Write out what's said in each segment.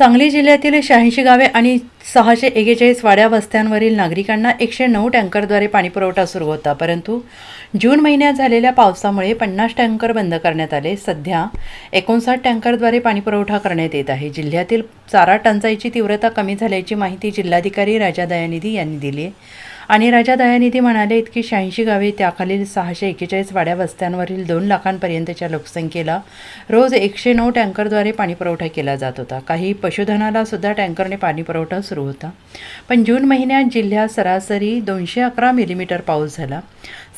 सांगली जिल्ह्यातील शहाऐंशी गावे आणि सहाशे एकेचाळीस वाड्या वस्त्यांवरील नागरिकांना एकशे नऊ टँकरद्वारे पाणीपुरवठा सुरू होता. परंतु जून महिन्यात झालेल्या पावसामुळे पन्नास टँकर बंद करण्यात आले. सध्या एकोणसाठ टँकरद्वारे पाणीपुरवठा करण्यात येत आहे. जिल्ह्यातील चारा टंचाईची तीव्रता कमी झाल्याची माहिती जिल्हाधिकारी राजा दयानिधी यांनी दिली आहे. आणि राजा दयानिधी म्हणाले इतकी शहाऐंशी गावे त्याखालील सहाशे एक्केचाळीस वाड्या वस्त्यांवरील दोन लाखांपर्यंतच्या लोकसंख्येला रोज एकशे नऊ टँकरद्वारे पाणीपुरवठा केला जात होता. काही पशुधनाला सुद्धा टँकरने पाणीपुरवठा सुरू होता. पण जून महिन्यात जिल्ह्यात सरासरी दोनशे अकरा मिलीमीटर पाऊस झाला.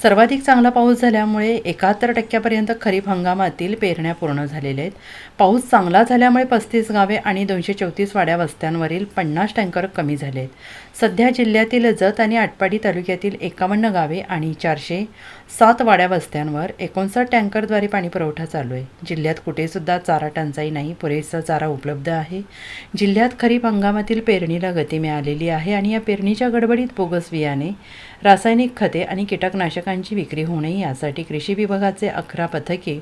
सर्वाधिक चांगला पाऊस झाल्यामुळे एकाहत्तर टक्क्यापर्यंत खरीप हंगामातील पेरण्या पूर्ण झालेल्या आहेत. पाऊस चांगला झाल्यामुळे पस्तीस गावे आणि दोनशे चौतीस वाड्या वस्त्यांवरील पन्नास टँकर कमी झाले आहेत. सध्या जिल्ह्यातील जत आणि आटपाडी तालुक्यातील एकावन्न गावे आणि चारशे सात वाड्या वस्त्यांवर एकोणसाठ टँकरद्वारे पाणीपुरवठा चालू आहे. जिल्ह्यात कुठेसुद्धा चारा टंचाई नाही पुरेसा चारा उपलब्ध आहे. जिल्ह्यात खरीप हंगामातील पेरणीला गती मिळालेली आहे आणि या पेरणीच्या गडबडीत बोगस बियाणे रासायनिक खते आणि कीटकनाशकांची विक्री होऊ नये यासाठी कृषी विभागाचे अकरा पथके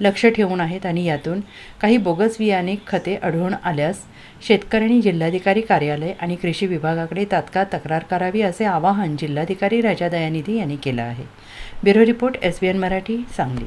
लक्ष ठेवून आहेत आणि यातून काही बोगस बियाणे खते आढळून आल्यास शेतकऱ्यांनी जिल्हाधिकारी कार्यालय आणि कृषी विभागाकडे तात्काळ तक्रार करावी असे आवाहन जिल्हाधिकारी राजा दयानिधी यांनी केलं आहे. Bureau report S B N Marathi Sangli.